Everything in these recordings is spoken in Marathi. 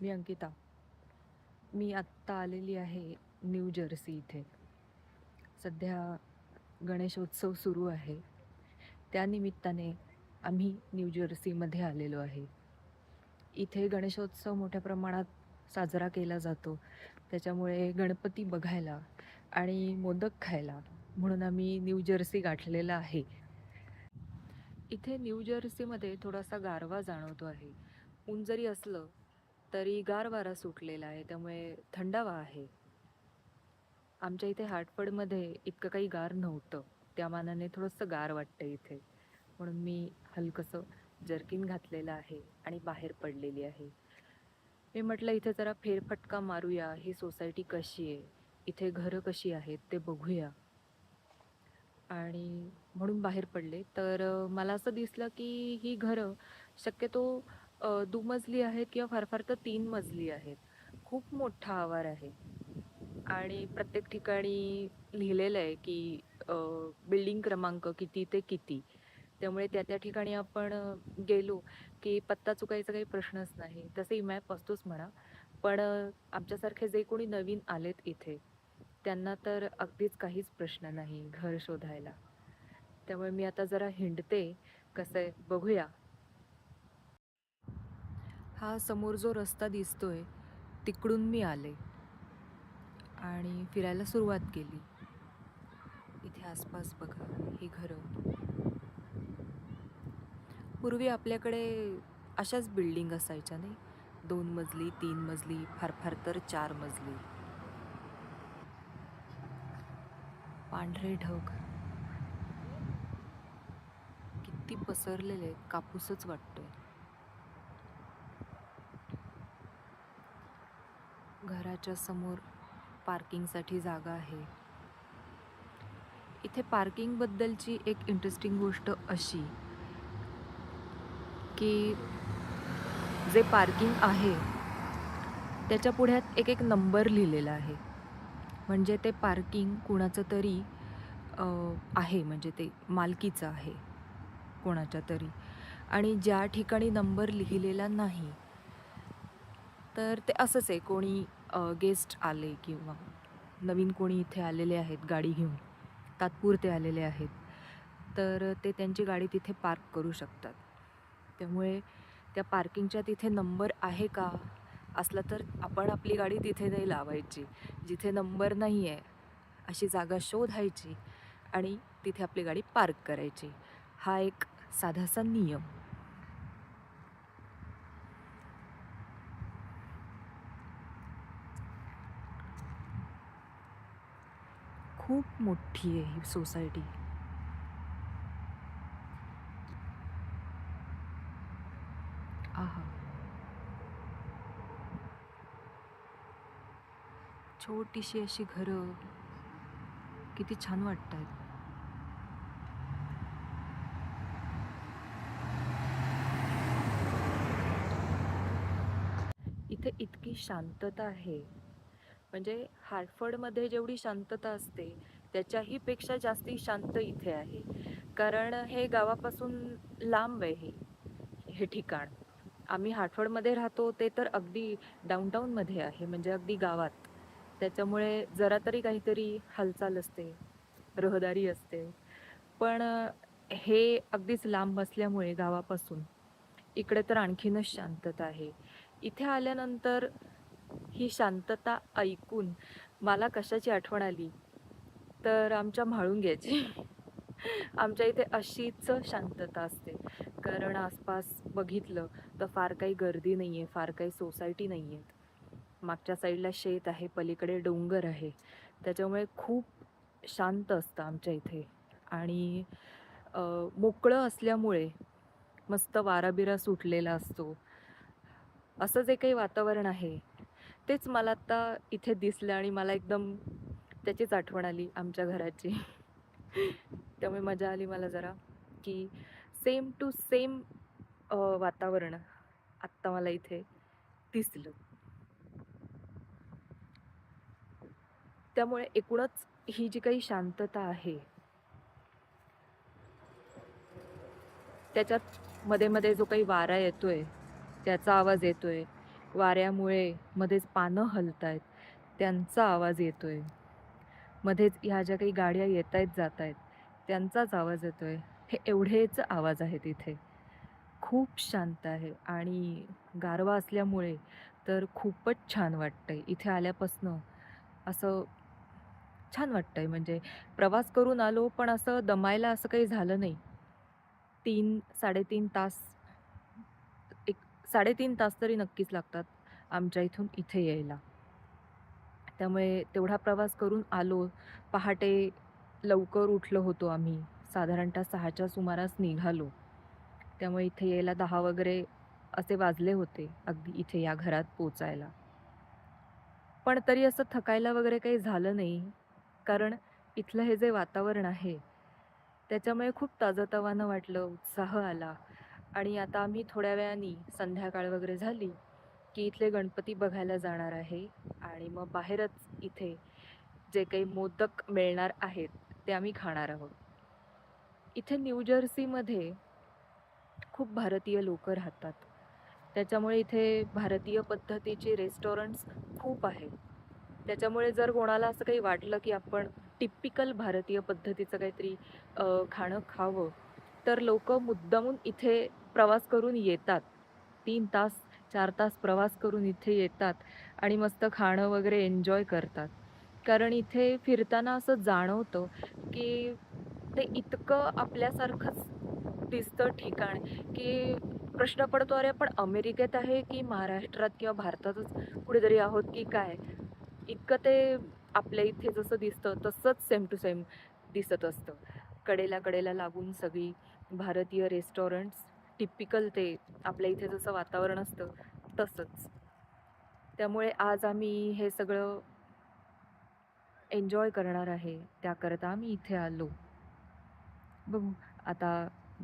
मी अंकिता. मी आत्ता आलेली आहे न्यू जर्सी इथे. सध्या गणेशोत्सव सुरू आहे. त्यानिमित्ताने आम्ही न्यू जर्सीमध्ये आलेलो आहे. इथे गणेशोत्सव मोठ्या प्रमाणात साजरा केला जातो. त्याच्यामुळे गणपती बघायला आणि मोदक खायला म्हणून आम्ही न्यू जर्सी गाठलेला आहे. इथे न्यू जर्सीमध्ये थोडासा गारवा जाणवतो आहे. ऊन जरी असलं तरी गार वारा सुटलेला आहे त्यामुळे थंडावा आहे. आमच्या इथे हाटफडमध्ये इतकं काही गार नव्हतं. त्या मानाने थोडंसं गार वाटतं इथे. म्हणून मी हलकंसं जर्किन घातलेलं आहे आणि बाहेर पडलेली आहे. मी म्हटलं इथे जरा फेरफटका मारूया. ही सोसायटी कशी आहे? इथे घरं कशी आहेत ते बघूया. आणि म्हणून बाहेर पडले. तर मला असं दिसलं की ही घरं शक्यतो दुमजली आहेत किंवा फार फार तर तीन मजली आहेत. खूप मोठा आवार आहे. आणि प्रत्येक ठिकाणी लिहिलेलं आहे की बिल्डिंग क्रमांक किती ते किती. त्यामुळे त्या त्या ठिकाणी आपण गेलो की पत्ता चुकायचा काही प्रश्नच नाही. तसंही मॅप असतोच म्हणा. पण आमच्यासारखे जे कोणी नवीन आलेत इथे त्यांना तर अगदीच काहीच प्रश्न नाही घर शोधायला. त्यामुळे मी आता जरा हिंडते. कसं आहे? बघूया. हा समोर जो रस्ता दिसतोय तिकडून मी आले आणि फिरायला सुरुवात केली. इथे आसपास बघा ही घरं. पूर्वी आपल्याकडे अशाच बिल्डिंग असायच्या नाही? दोन मजली तीन मजली फार फार तर चार मजली. पांढरे ढग. किती पसरलेले कापूसच वाटतोय. घराच्या समोर पार्किंगसाठी जागा आहे. इथे पार्किंगबद्दलची एक इंटरेस्टिंग गोष्ट अशी की जे पार्किंग आहे त्याच्या पुढ्यात एक एक नंबर लिहिलेला आहे. म्हणजे ते पार्किंग कुणाचं तरी आहे म्हणजे ते मालकीचं आहे कोणाच्या तरी. आणि ज्या ठिकाणी नंबर लिहिलेला नाही तर ते असंच आहे कोणी गेस्ट आले किंवा नवीन कोणी इथे आलेले आहेत गाडी घेऊन तात्पुरते आलेले आहेत तर ते त्यांची गाडी तिथे पार्क करू शकतात. त्यामुळे त्या पार्किंगच्या तिथे नंबर आहे का असला तर आपण आपली गाडी तिथे नाही लावायची. जिथे नंबर नाही आहे अशी जागा शोधायची आणि तिथे आपली गाडी पार्क करायची. हा एक साधासा नियम. खूप मोठी आहे ही सोसायटी. आहा. छोटीशी अशी घरं. किती छान वाटत आहेत इतकी शांतता आहे. म्हणजे हार्टफर्डमध्ये जेवढी शांतता असते त्याच्याही पेक्षा जास्ती शांत इथे आहे. कारण हे गावापासून लांब आहे हे हे ठिकाण. आम्ही हार्टफर्डमध्ये राहतो ते तर अगदी डाऊनटाऊनमध्ये आहे म्हणजे अगदी गावात. त्याच्यामुळे जरा तरी काहीतरी हालचाल असते रहदारी असते. पण हे अगदीच लांब असल्यामुळे गावापासून इकडे तर आणखीनच शांतता आहे. इथे आल्यानंतर ही शांतता ऐकून मला कशाची आठवण आली? तर आमच्या म्हाळुंग्याची. आमच्या इथे अशीच शांतता असते. कारण आसपास बघितलं तर फार काही गर्दी नाही आहे फार काही सोसायटी नाही आहेत मागच्या साईडला शेत आहे पलीकडे डोंगर आहे. त्याच्यामुळे खूप शांत असतं आमच्या इथे. आणि मोकळं असल्यामुळे मस्त वाराबिरा सुटलेला असतो. असं जे काही वातावरण आहे तेच मला आत्ता इथे दिसलं आणि मला एकदम त्याचीच आठवण आली आमच्या घराची. त्यामुळे मजा आली मला जरा की सेम टू सेम वातावरण आत्ता मला इथे दिसलं. त्यामुळे एकूणच ही जी काही शांतता आहे त्याच्यात मध्ये मध्ये जो काही वारा येतोय त्याचा आवाज येतोय वाऱ्यामुळे मध्येच पानं हलत आहेत त्यांचा आवाज येतो आहे मध्येच ह्या ज्या काही गाड्या येत आहेत जात आहेत त्यांचाच आवाज येतो आहे हे एवढेच आवाज आहेत इथे. खूप शांत आहे आणि गारवा असल्यामुळे तर खूपच छान वाटतं आहे इथे आल्यापासनं असं छान वाटतं आहे म्हणजे प्रवास करून आलो पण असं दमायला असं काही झालं नाही. तीन साडेतीन तास साडेतीन तास तरी नक्कीच लागतात आमच्या इथून इथे यायला. त्यामुळे तेवढा प्रवास करून आलो पहाटे लवकर उठलो होतो आम्ही. साधारणतः सहाच्या सुमारास निघालो. त्यामुळे इथे यायला दहा वगैरे असे वाजले होते अगदी इथे या घरात पोचायला पण तरी असं थकायला वगैरे काही झालं नाही कारण इथलं हे जे वातावरण आहे त्याच्यामुळे खूप ताजंतवानं वाटलं उत्साह आला. आणि आता आम्ही थोड्या वेळाने संध्याकाळ वगैरे झाली की इथले गणपती बघायला जाणार आहे आणि मग बाहेरच इथे जे काही मोदक मिळणार आहेत ते आम्ही खाणार आहोत. इथे न्यू जर्सीमध्ये खूप भारतीय लोक राहतात. त्याच्यामुळे इथे भारतीय पद्धतीचे रेस्टॉरंट्स खूप आहेत. त्याच्यामुळे जर कोणाला असं काही वाटलं की आपण टिपिकल भारतीय पद्धतीचं काहीतरी खाणं खावं तर लोक मुद्दामून इथे प्रवास करून येतात. तीन तास चार तास प्रवास करून इथे येतात आणि मस्त खाणं वगैरे एन्जॉय करतात. कारण इथे फिरताना असं जाणवतं की ते इतकं आपल्यासारखंच दिसतं ठिकाण की प्रश्न पडतो अरे आपण अमेरिकेत आहे की महाराष्ट्रात किंवा भारतातच कुठेतरी आहोत की काय? इतकं ते आपल्या इथे जसं दिसतं तसंच सेम टू सेम दिसत असतं. कडेला कडेला लागून सगळी भारतीय रेस्टॉरंट्स टिपिकल ते आपल्या इथे जसं वातावरण असतं तसंच. त्यामुळे आज आम्ही हे सगळं एन्जॉय करणार आहे. त्याकरता आम्ही इथे आलो. बघू आता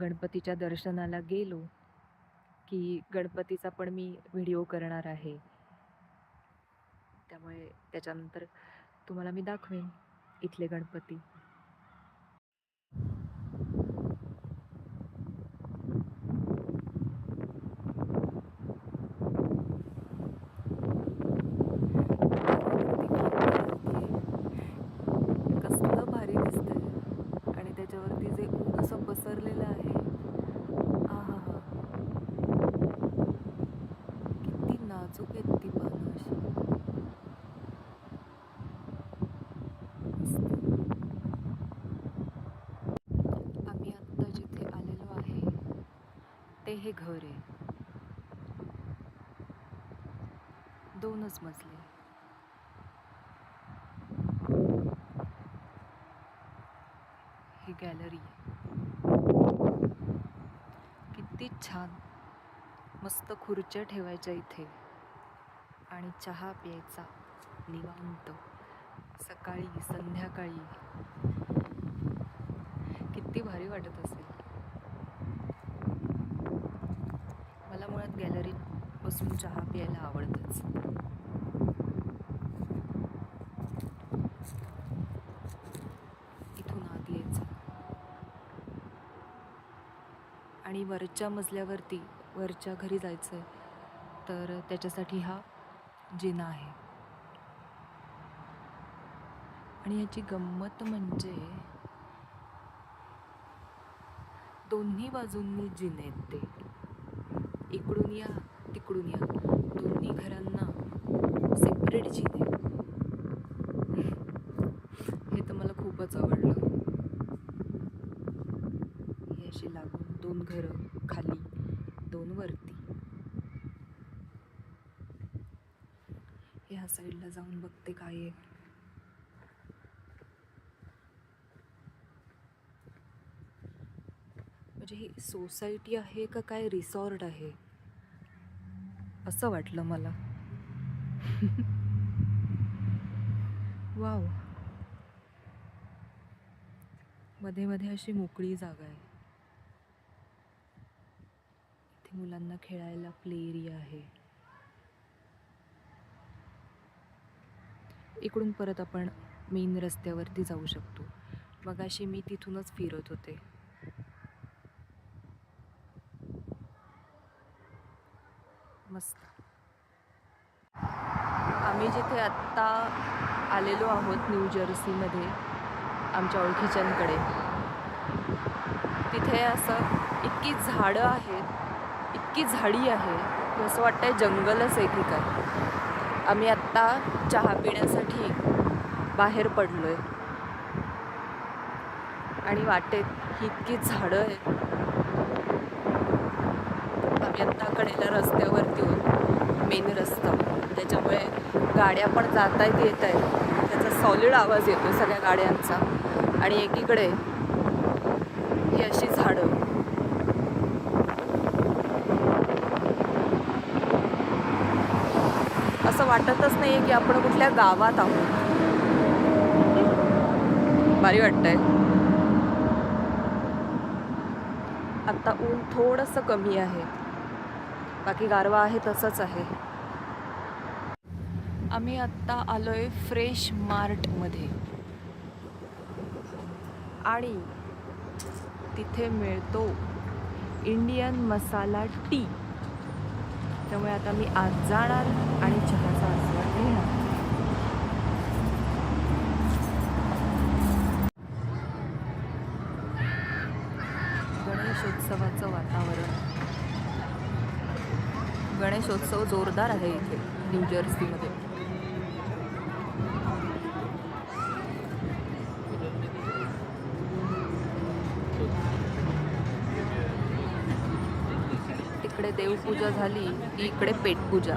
गणपतीच्या दर्शनाला गेलो की गणपतीचा पण मी व्हिडिओ करणार आहे. त्यामुळे त्याच्यानंतर तुम्हाला मी दाखवेन इथले गणपती कसलं भारी दिसतंय आणि त्याच्यावरती जे ऊन असं पसरलेलं आहे आहा हा किती नाजूक आहेत ती पानं अशी मस्त. आम्ही आत्ता जिथे आलेलो आहे हे घर आहे. दोनच मजले. ही गॅलरी किती छान. मस्त खुर्च्या ठेवायच्या इथे. आणि चहा प्यायचा निवांत. सकाळी संध्याकाळी. किती भारी वाटत असेल मला मुळात गॅलरीत बसून चहा प्यायला आवडतच. इथून आत यायचं. आणि वरच्या मजल्यावरती वरच्या घरी जायचं आहे तर त्याच्यासाठी हा जिना आहे. आणि याची गंमत म्हणजे दोन्ही बाजूंनी जिने ते. इकडून या तिकडून या. दोन्ही घरांना सेपरेट जिने हे तर मला खूपच आवडलं. हे अशी लागून दोन घरं खाली दोन वरती. ह्या साईडला जाऊन बघते काय आहे. म्हणजे ही सोसायटी आहे का काय रिसॉर्ट आहे? असं वाटलं मला. वाव. मध्ये मध्ये अशी मोकळी जागा आहे. इथे मुलांना खेळायला प्ले एरिया आहे. इकडून परत आपण मेन रस्त्यावरती जाऊ शकतो. मगाशी मी तिथूनच फिरत होते. मस्त. आम्ही जिथे आत्ता आलेलो आहोत न्यू जर्सीमध्ये आमच्या ओळखीच्यांकडे तिथे असं इतकी झाडं आहेत इतकी झाडी आहे की असं आहे जंगलच आहे ठिकाण आम्ही आत्ता चहा पिण्यासाठी बाहेर पडलो आहे आणि वाटेत ही इतकी झाडं आहेत. आम्ही आत्ता कडेला रस्त्यावरती होतो. मेन रस्ता. त्याच्यामुळे गाड्या पण जात आहेत येत आहेत. त्याचा सॉलिड आवाज येतो सगळ्या गाड्यांचा. आणि एकीकडे ही अशी झाडं. असं वाटतच नाही की आपण कुठल्या गावात आहोत. भारी वाटतंय. आत्ता ऊन थोडंसं कमी आहे. बाकी गारवा आहे तसंच आहे. आम्ही आत्ता आलोय फ्रेश मार्टमध्ये. आणि तिथे मिळतो इंडियन मसाला टी. त्यामुळे आता मी आज जाणार आणि चहाचा आस्वाद घेणार. गणेशोत्सवाचं वातावरण. गणेशोत्सव जोरदार आहे इथे न्यू जर्सीमध्ये तिकडे देवपूजा झाली की इकडे पेटपूजा.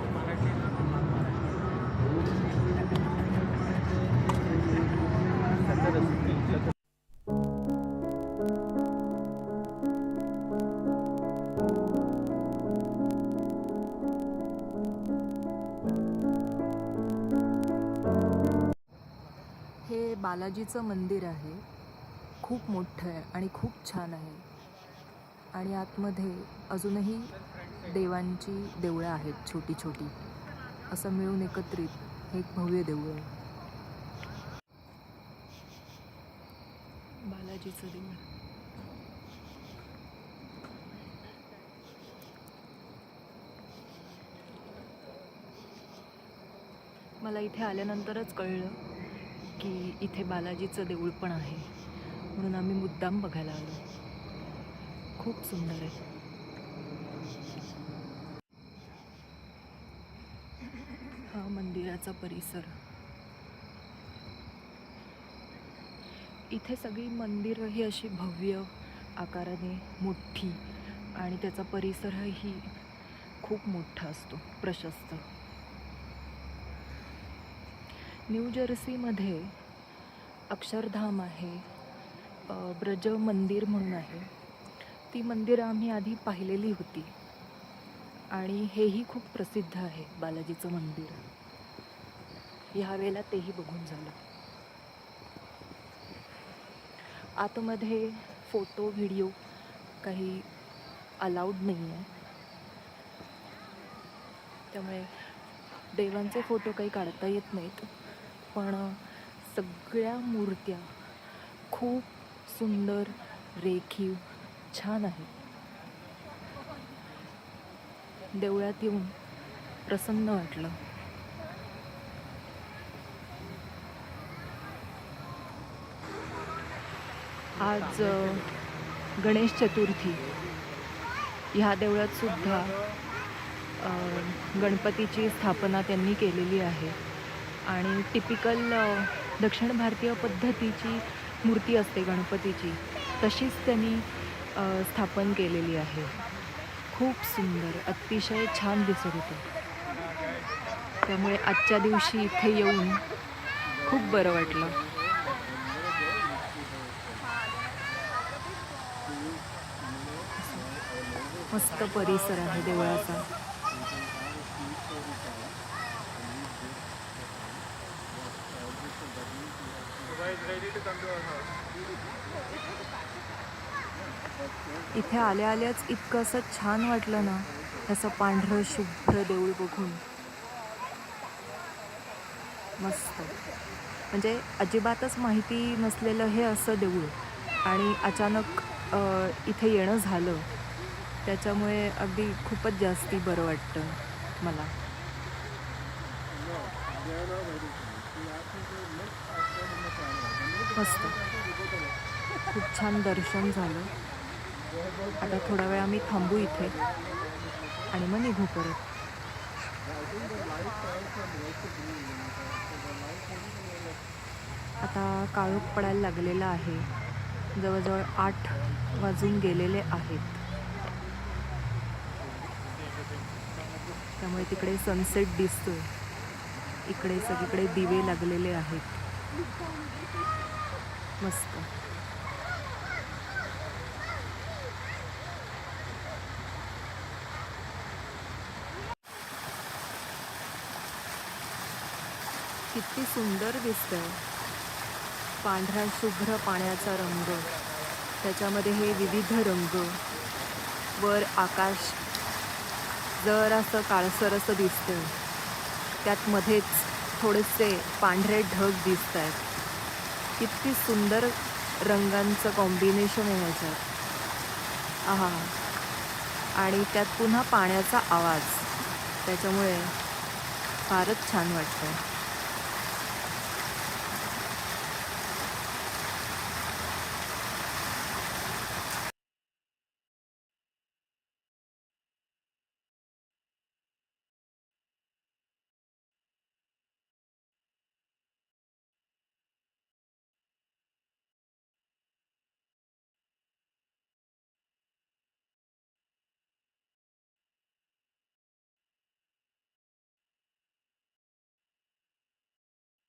बालाजीचं मंदिर आहे. खूप मोठं आहे आणि खूप छान आहे. आणि आतमध्ये अजूनही देवांची देवळं आहेत छोटी छोटी. असं मिळून एकत्रित हे एक भव्य देऊळ आहे. बालाजीचं देऊळ. मला इथे आल्यानंतरच कळलं. की इथे बालाजीचं देऊळ पण आहे. म्हणून आम्ही मुद्दाम बघायला आलो. खूप सुंदर आहे. हा मंदिराचा परिसर. इथे सगळी मंदिरं ही अशी भव्य आकाराने मोठी आणि त्याचा परिसरही खूप मोठा असतो प्रशस्त. न्यू जर्सीमध्ये अक्षरधाम आहे ब्रज मंदिर म्हणून आहे. ती मंदिरं आम्ही आधी पाहिलेली होती. आणि हेही खूप प्रसिद्ध आहे बालाजीचं मंदिर. ह्यावेळेला तेही बघून झालं. आतमध्ये फोटो व्हिडिओ काही अलाउड नाही आहे त्यामुळे देवांचे फोटो काही काढता येत नाहीत. पण सगळ्या मूर्त्या खूप सुंदर रेखीव छान आहेत. देवळात येऊन प्रसन्न वाटलं. आज गणेश चतुर्थी. ह्या देवळात सुद्धा गणपतीची स्थापना त्यांनी केलेली आहे. आणि टिपिकल दक्षिण भारतीय पद्धतीची मूर्ती असते गणपतीची. तशीच त्यांनी स्थापन केलेली आहे. खूप सुंदर अतिशय छान दिसत होतं. त्यामुळे आजच्या दिवशी इथे येऊन खूप बरं वाटलं. मस्त परिसर आहे देवळाचा. इथे आल्या आल्याच इतकं असं छान वाटलं ना असं पांढरं शुभ्र देऊळ बघून. मस्त. म्हणजे अजिबातच माहिती नसलेलं हे असं देऊळ. आणि अचानक इथे येणं झालं. त्याच्यामुळे अगदी खूपच जास्ती बरं वाटतं मला. मस्त खूप छान दर्शन झालं. आता थोडा वेळ आम्ही थांबू इथे आणि मग निघू परत. आता काळोख पडायला लागलेला आहे. जवळजवळ आठ वाजून गेलेले आहेत. त्यामुळे तिकडे सनसेट दिसतोय. इकडे सगळीकडे दिवे लागलेले आहेत. मस्त. किती सुंदर दिसतंय. पांढऱ्या शुभ्र पाण्याचा रंग. त्याच्यामध्ये हे विविध रंग. वर आकाश जरासं काळसर असं दिसतं त्यात मध्येच थोडेसे पांढरे ढग दिसत आहेत किती सुंदर रंगांचं कॉम्बिनेशन आहे ह्याच्यात. आहा. आणि त्यात पुन्हा पाण्याचा आवाज. त्याच्यामुळे फारच छान वाटतं